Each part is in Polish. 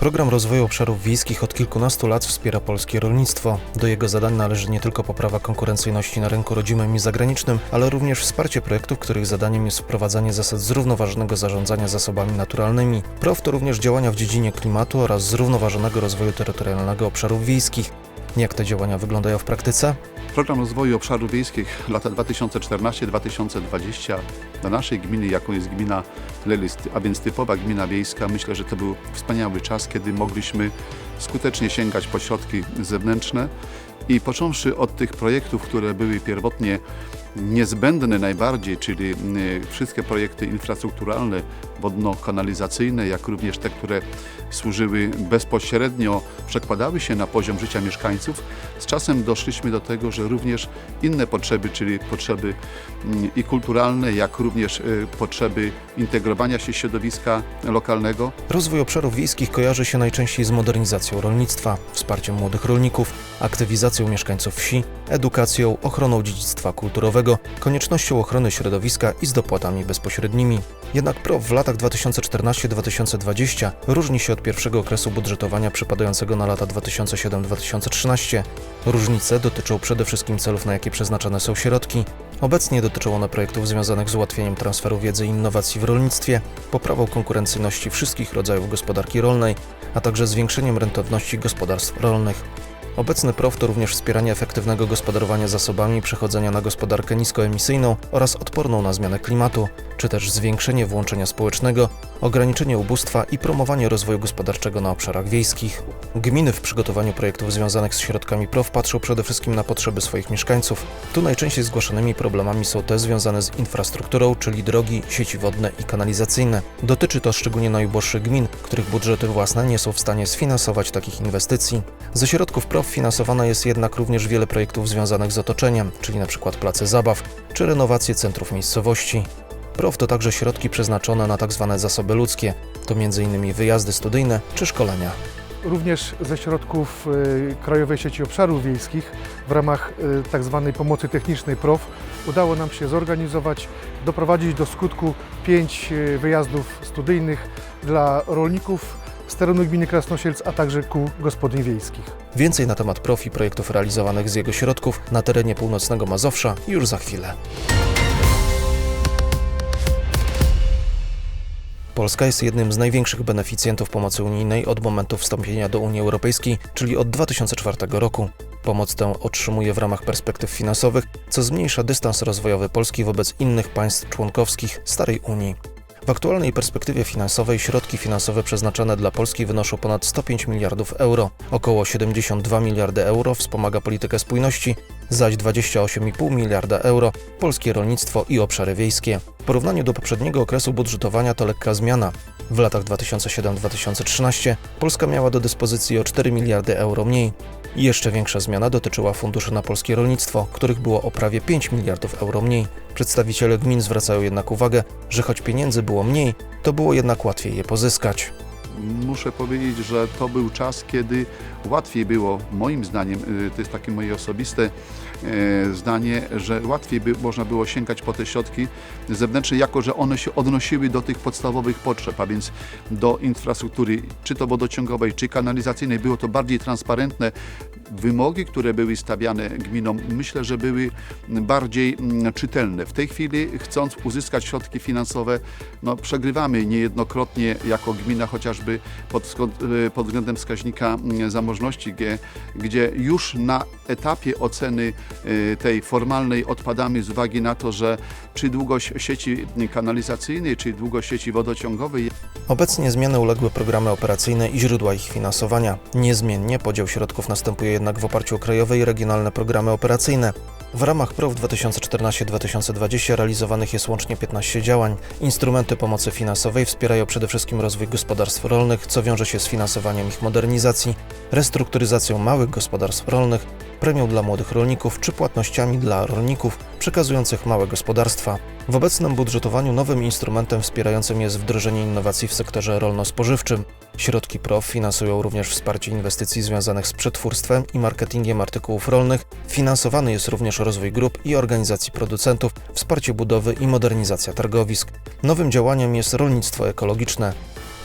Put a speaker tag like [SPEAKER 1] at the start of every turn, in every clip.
[SPEAKER 1] Program rozwoju obszarów wiejskich od kilkunastu lat wspiera polskie rolnictwo. Do jego zadań należy nie tylko poprawa konkurencyjności na rynku rodzimym i zagranicznym, ale również wsparcie projektów, których zadaniem jest wprowadzanie zasad zrównoważonego zarządzania zasobami naturalnymi. PROW to również działania w dziedzinie klimatu oraz zrównoważonego rozwoju terytorialnego obszarów wiejskich. Jak te działania wyglądają w praktyce?
[SPEAKER 2] Program Rozwoju Obszarów Wiejskich lata 2014-2020 dla naszej gminy, jaką jest gmina Lelis, a więc typowa gmina wiejska, myślę, że to był wspaniały czas, kiedy mogliśmy skutecznie sięgać po środki zewnętrzne i począwszy od tych projektów, które były pierwotnie niezbędne najbardziej, czyli wszystkie projekty infrastrukturalne, wodno-kanalizacyjne, jak również te, które służyły bezpośrednio, przekładały się na poziom życia mieszkańców, z czasem doszliśmy do tego, że również inne potrzeby, czyli potrzeby i kulturalne, jak również y, potrzeby integrowania się środowiska lokalnego,
[SPEAKER 1] Rozwój obszarów wiejskich kojarzy się najczęściej z modernizacją rolnictwa, wsparciem młodych rolników, aktywizacją mieszkańców wsi, edukacją, ochroną dziedzictwa kulturowego, koniecznością ochrony środowiska i z dopłatami bezpośrednimi. Jednak PROW w latach 2014-2020 różni się od pierwszego okresu budżetowania przypadającego na lata 2007-2013. Różnice dotyczą przede wszystkim celów, na jakie przeznaczane są środki. Obecnie dotyczą one projektów związanych z ułatwieniem transferu wiedzy i innowacji w rolnictwie, poprawą konkurencyjności wszystkich rodzajów gospodarki rolnej, a także zwiększeniem rentowności gospodarstw rolnych. Obecny PROW to również wspieranie efektywnego gospodarowania zasobami, przechodzenia na gospodarkę niskoemisyjną oraz odporną na zmianę klimatu, czy też zwiększenie włączenia społecznego, ograniczenie ubóstwa i promowanie rozwoju gospodarczego na obszarach wiejskich. Gminy w przygotowaniu projektów związanych z środkami PROW patrzą przede wszystkim na potrzeby swoich mieszkańców. Tu najczęściej zgłaszanymi problemami są te związane z infrastrukturą, czyli drogi, sieci wodne i kanalizacyjne. Dotyczy to szczególnie najuboższych gmin, których budżety własne nie są w stanie sfinansować takich inwestycji. Ze środków PROW finansowane jest jednak również wiele projektów związanych z otoczeniem, czyli np. place zabaw czy renowacje centrów miejscowości. PROW to także środki przeznaczone na tzw. zasoby ludzkie, to m.in. wyjazdy studyjne czy szkolenia.
[SPEAKER 3] również ze środków y, Krajowej Sieci Obszarów Wiejskich w ramach y, tak zwanej pomocy technicznej PROW udało nam się zorganizować, doprowadzić do skutku pięć y, wyjazdów studyjnych dla rolników z terenu gminy Krasnosielc, a także kół gospodyń wiejskich.
[SPEAKER 1] Więcej na temat PROW i projektów realizowanych z jego środków na terenie północnego Mazowsza już za chwilę. Polska jest jednym z największych beneficjentów pomocy unijnej od momentu wstąpienia do Unii Europejskiej, czyli od 2004 roku. Pomoc tę otrzymuje w ramach perspektyw finansowych, co zmniejsza dystans rozwojowy Polski wobec innych państw członkowskich Starej Unii. W aktualnej perspektywie finansowej środki finansowe przeznaczone dla Polski wynoszą ponad 105 miliardów euro. Około 72 miliardy euro wspomaga politykę spójności, zaś 28,5 miliarda euro polskie rolnictwo i obszary wiejskie. W porównaniu do poprzedniego okresu budżetowania to lekka zmiana. W latach 2007-2013 Polska miała do dyspozycji o 4 miliardy euro mniej. Jeszcze większa zmiana dotyczyła funduszy na polskie rolnictwo, których było o prawie 5 miliardów euro mniej. Przedstawiciele gmin zwracają jednak uwagę, że choć pieniędzy było mniej, to było jednak łatwiej je pozyskać.
[SPEAKER 2] Muszę powiedzieć, że to był czas, kiedy łatwiej było, moim zdaniem, y, to jest takie moje osobiste e, zdanie, że łatwiej by można było sięgać po te środki zewnętrzne, jako że one się odnosiły do tych podstawowych potrzeb, a więc do infrastruktury, czy to wodociągowej, czy kanalizacyjnej. Było to bardziej transparentne. Wymogi, które były stawiane gminom, myślę, że były bardziej mm, czytelne. W tej chwili, chcąc uzyskać środki finansowe, no, przegrywamy niejednokrotnie jako gmina, chociażby pod, y, pod względem wskaźnika mm, zamożności, gdzie, gdzie już na etapie oceny y, tej formalnej odpadamy z uwagi na to, że czy długość sieci kanalizacyjnej, czy długość sieci wodociągowej
[SPEAKER 1] Obecnie zmiany uległy programy operacyjne i źródła ich finansowania. Niezmiennie podział środków następuje jednak w oparciu o krajowe i regionalne programy operacyjne. W ramach PROW 2014-2020 realizowanych jest łącznie 15 działań. Instrumenty pomocy finansowej wspierają przede wszystkim rozwój gospodarstw rolnych, co wiąże się z finansowaniem ich modernizacji, restrukturyzacją małych gospodarstw rolnych, premią dla młodych rolników czy płatnościami dla rolników przekazujących małe gospodarstwa. W obecnym budżetowaniu nowym instrumentem wspierającym jest wdrożenie innowacji w sektorze rolno-spożywczym. Środki PROW finansują również wsparcie inwestycji związanych z przetwórstwem i marketingiem artykułów rolnych. Finansowany jest również rozwój grup i organizacji producentów, wsparcie budowy i modernizacja targowisk. Nowym działaniem jest rolnictwo ekologiczne.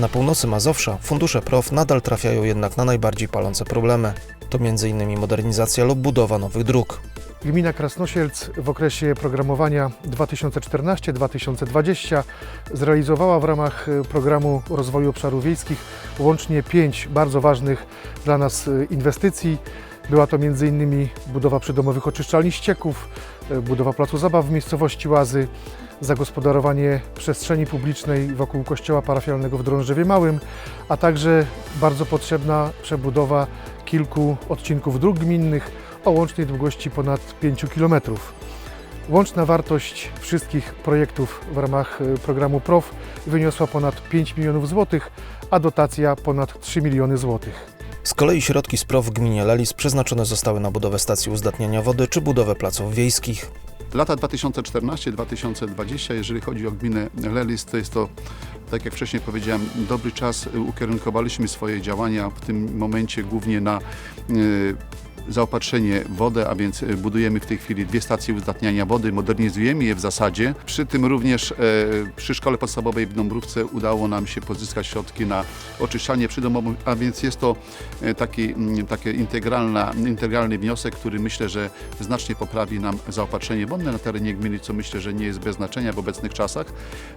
[SPEAKER 1] Na północy Mazowsza fundusze PROW nadal trafiają jednak na najbardziej palące problemy. To m.in. modernizacja lub budowa nowych dróg.
[SPEAKER 3] Gmina Krasnosielc w okresie programowania 2014-2020 zrealizowała w ramach e, programu rozwoju obszarów wiejskich łącznie pięć bardzo ważnych dla nas e, inwestycji. Była to m.in. budowa przydomowych oczyszczalni ścieków, e, budowa placu zabaw w miejscowości Łazy, zagospodarowanie przestrzeni publicznej wokół kościoła parafialnego w Drążewie Małym, a także bardzo potrzebna przebudowa kilku odcinków dróg gminnych o łącznej długości ponad 5 km. Łączna wartość wszystkich projektów w ramach e, programu PROW wyniosła ponad 5 milionów złotych, a dotacja ponad 3 miliony złotych.
[SPEAKER 1] Z kolei środki z PROW w gminie Lelis przeznaczone zostały na budowę stacji uzdatniania wody czy budowę placów wiejskich.
[SPEAKER 2] Lata 2014-2020, jeżeli chodzi o gminę Lelis, to jest to, tak jak wcześniej powiedziałem, dobry czas. Ukierunkowaliśmy swoje działania w tym momencie głównie na y, zaopatrzenie w wodę, a więc y, budujemy w tej chwili dwie stacje uzdatniania wody, modernizujemy je w zasadzie. Przy tym również e, przy szkole podstawowej w Dąbrówce udało nam się pozyskać środki na oczyszczanie przydomowe, a więc jest to e, taki, taki integralna, integralny wniosek, który myślę, że znacznie poprawi nam zaopatrzenie wodne na terenie gminy, co myślę, że nie jest bez znaczenia w obecnych czasach.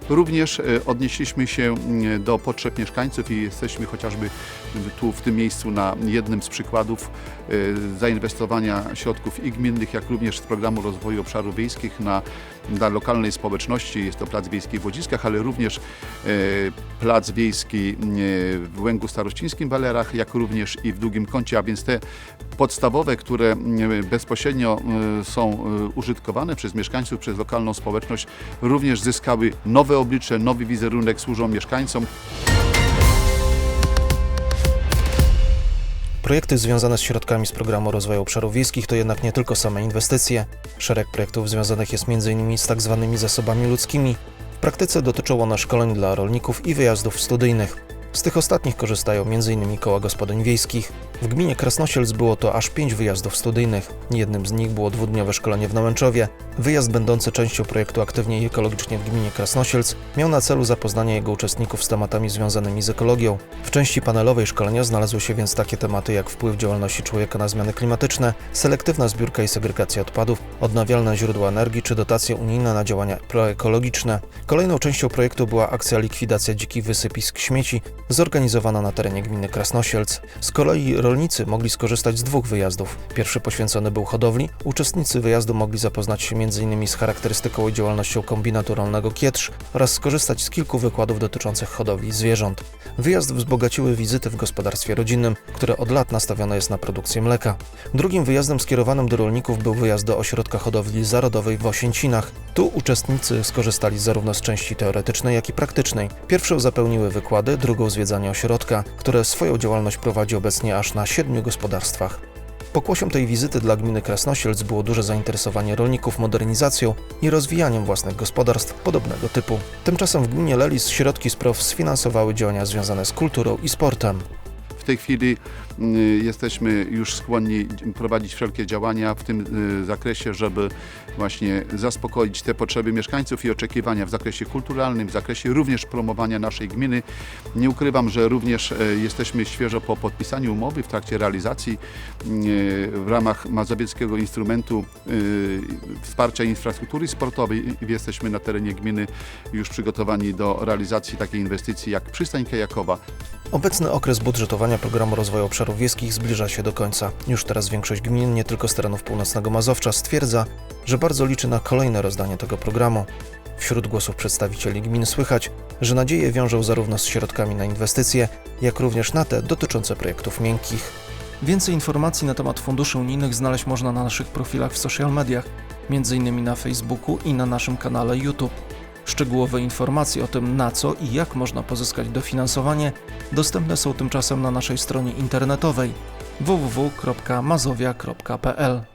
[SPEAKER 2] Również e, odnieśliśmy się do potrzeb mieszkańców i jesteśmy chociażby tu w tym miejscu na jednym z przykładów e, zainwestowania środków i gminnych, jak również z programu rozwoju obszarów wiejskich na, dla lokalnej społeczności. Jest to Plac Wiejski w Łodziskach, ale również e, Plac Wiejski e, w Łęgu Starościńskim w Walerach, jak również i w Długim Kącie, a więc te podstawowe, które mm, bezpośrednio e, są e, użytkowane przez mieszkańców, przez lokalną społeczność, również zyskały nowe oblicze, nowy wizerunek, służą mieszkańcom.
[SPEAKER 1] Projekty związane z środkami z programu rozwoju obszarów wiejskich to jednak nie tylko same inwestycje. Szereg projektów związanych jest m.in. z tak zwanymi zasobami ludzkimi. W praktyce dotyczą one szkoleń dla rolników i wyjazdów studyjnych. Z tych ostatnich korzystają m.in. koła gospodyń wiejskich. W gminie Krasnosielc było to aż pięć wyjazdów studyjnych. Jednym z nich było dwudniowe szkolenie w Nałęczowie. Wyjazd będący częścią projektu Aktywnie i ekologicznie w gminie Krasnosielc miał na celu zapoznanie jego uczestników z tematami związanymi z ekologią. W części panelowej szkolenia znalazły się więc takie tematy jak wpływ działalności człowieka na zmiany klimatyczne, selektywna zbiórka i segregacja odpadów, odnawialne źródła energii czy dotacje unijne na działania proekologiczne. Kolejną częścią projektu była akcja likwidacja dzikich wysypisk śmieci, zorganizowana na terenie gminy Krasnosielc. Z kolei rolnicy mogli skorzystać z dwóch wyjazdów. Pierwszy poświęcony był hodowli. Uczestnicy wyjazdu mogli zapoznać się m.in. z charakterystyką i działalnością kombinatu rolnego Kietrz oraz skorzystać z kilku wykładów dotyczących hodowli zwierząt. Wyjazd wzbogaciły wizyty w gospodarstwie rodzinnym, które od lat nastawione jest na produkcję mleka. Drugim wyjazdem skierowanym do rolników był wyjazd do ośrodka hodowli zarodowej w Osięcinach. Tu uczestnicy skorzystali zarówno z części teoretycznej, jak i praktycznej. Pierwszą zapełniły wykłady, drugą zwiedzanie ośrodka, które swoją działalność prowadzi obecnie aż na siedmiu gospodarstwach. Pokłosiem tej wizyty dla gminy Krasnosielc było duże zainteresowanie rolników modernizacją i rozwijaniem własnych gospodarstw podobnego typu. Tymczasem w gminie Lelis środki z PROW sfinansowały działania związane z kulturą i sportem.
[SPEAKER 2] W tej chwili jesteśmy już skłonni prowadzić wszelkie działania w tym y, zakresie, żeby właśnie zaspokoić te potrzeby mieszkańców i oczekiwania w zakresie kulturalnym, w zakresie również promowania naszej gminy. Nie ukrywam, że również e, jesteśmy świeżo po podpisaniu umowy w trakcie realizacji y, w ramach Mazowieckiego Instrumentu y, Wsparcia Infrastruktury Sportowej jesteśmy na terenie gminy już przygotowani do realizacji takiej inwestycji jak przystań kajakowa,
[SPEAKER 1] Obecny okres budżetowania programu rozwoju obszarów wiejskich zbliża się do końca. Już teraz większość gmin, nie tylko z terenów północnego Mazowsza, stwierdza, że bardzo liczy na kolejne rozdanie tego programu. Wśród głosów przedstawicieli gmin słychać, że nadzieje wiążą zarówno z środkami na inwestycje, jak również na te dotyczące projektów miękkich. Więcej informacji na temat funduszy unijnych znaleźć można na naszych profilach w social mediach, m.in. na Facebooku i na naszym kanale YouTube. Szczegółowe informacje o tym, na co i jak można pozyskać dofinansowanie, dostępne są tymczasem na naszej stronie internetowej www.mazowia.pl.